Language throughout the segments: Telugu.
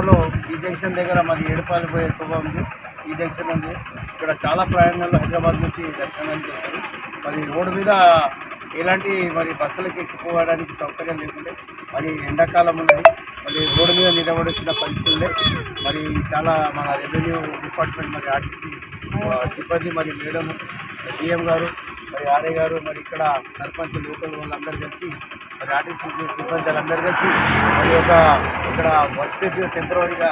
శివాలో ఈ జంక్షన్ దగ్గర మరి ఏడుపాయలు పోయే ఎక్కువగా ఉంది. ఈ జంక్షన్ ఉంది. ఇక్కడ చాలా ప్రయాణాలు హైదరాబాద్ నుంచి దర్శనానికి వస్తారు మరి రోడ్డు మీద ఎలాంటి మరి బస్సులకి ఎక్కిపోవడానికి సౌకర్యం లేకుంటే మరి ఎండాకాలం ఉన్నది. మరి రోడ్డు మీద నిలబడుతున్న పరిస్థితి ఉండే. మరి చాలా మన రెవెన్యూ డిపార్ట్మెంట్ మరి ఆర్టీసీ సిబ్బంది మరి మేడం డిఎం గారు మరి ఆర్ఏ గారు మరి ఇక్కడ సర్పంచ్ లోకల్ వాళ్ళందరూ కలిసి మరి ఆర్టీసీ సిబ్బంది వాళ్ళందరూ కలిసి మరి ఒక ఇక్కడ వసతి టెంపరీగా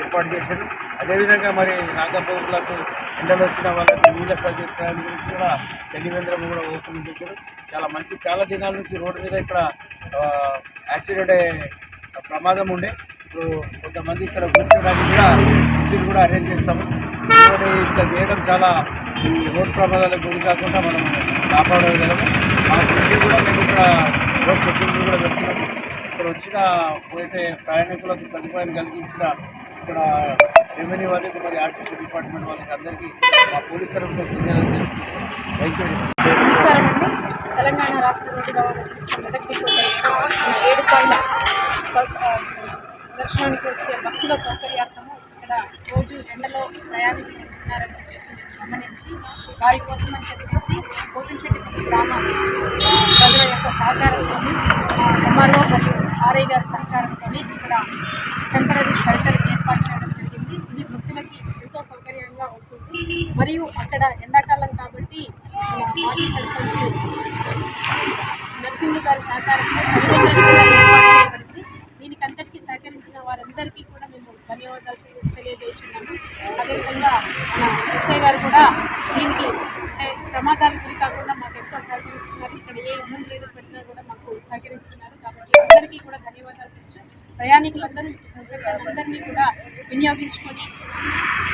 ఏర్పాటు చేశారు. అదేవిధంగా మరి నాగపౌరులకు ఎండలు వచ్చిన వాళ్ళకి నీళ్ళ సౌకర్యం గురించి కూడా తెలివేంద్రం కూడా ఓపెన్ చేశారు. చాలా మంచి చాలా దినాల నుంచి రోడ్డు మీద ఇక్కడ యాక్సిడెంట్ అయ్యే ప్రమాదం ఉండే. ఇప్పుడు కొంతమంది ఇక్కడ కూర్చోడానికి కూడా కుర్చీలు కూడా అరేంజ్ చేస్తాము. ఇంకోటి ఇక్కడ చేయడం చాలా ఈ రోడ్ ప్రమాదాలకు గురి కాకుండా మనం కాపాడగలము. మా కుర్చీ కూడా మేము ఇక్కడ రోడ్ సెక్యూరిటీ కూడా పెడుతున్నాము. మంచిగా పోయితే ప్రయాణికులకు సదుపాయం కలిగించిన ఇక్కడ రెవెన్యూ వాళ్ళకి మరి ఆర్టీసీ డిపార్ట్మెంట్ వాళ్ళకి అందరికీ మా పోలీస్ తరఫున నమస్కారం అండి తెలంగాణ రాష్ట్ర రోడ్డు రవాణా సంస్థ దర్శనానికి వచ్చే భక్తుల సౌకర్యార్థము ఇక్కడ రోజు ఎండలో ప్రయాణికులు ఉంటున్నారని చెప్పేసి గమనించి వారి కోసం అని చెప్పేసి పోతంశెట్టిపల్లి గ్రామ ప్రజల యొక్క సహకారంతో ఎంఆర్ఓ మరియు ఆర్ఐ గారి సహకారంతో ఇక్కడ టెంపరీ షెల్టర్ ఏర్పాటు చేయడం జరిగింది. ఇది భక్తులకి ఎంతో సౌకర్యంగా ఉంటుంది. మరియు అక్కడ ఎండాకాలం కాబట్టి మన మాజీ సర్పంచ్ నరసింహ గారి సహకారంతో చలివేంద్రం కూడా ఏర్పాటు చేయబడింది. దీనికి అంతటికీ సహకరించిన వారందరికీ కూడా మేము ధన్యవాదాలు తెలియజేస్తున్నాము. అదేవిధంగా మన ఎస్ఐ గారు కూడా దీనికి అంటే ప్రమాదాలకు గురి కాకుండా మాకు ఎంతో సహకరిస్తున్నారు. ఇక్కడ ఏ ఇబ్బంది లేదు పెట్టినా కూడా మాకు సహకరిస్తున్నారు. అందరికీ కూడా ధన్యవాదాలు ప్రయాణికులందరూ సందర్శకులందరినీ కూడా వినియోగించుకొని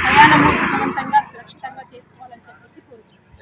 ప్రయాణము సుఖవంతంగా సురక్షితంగా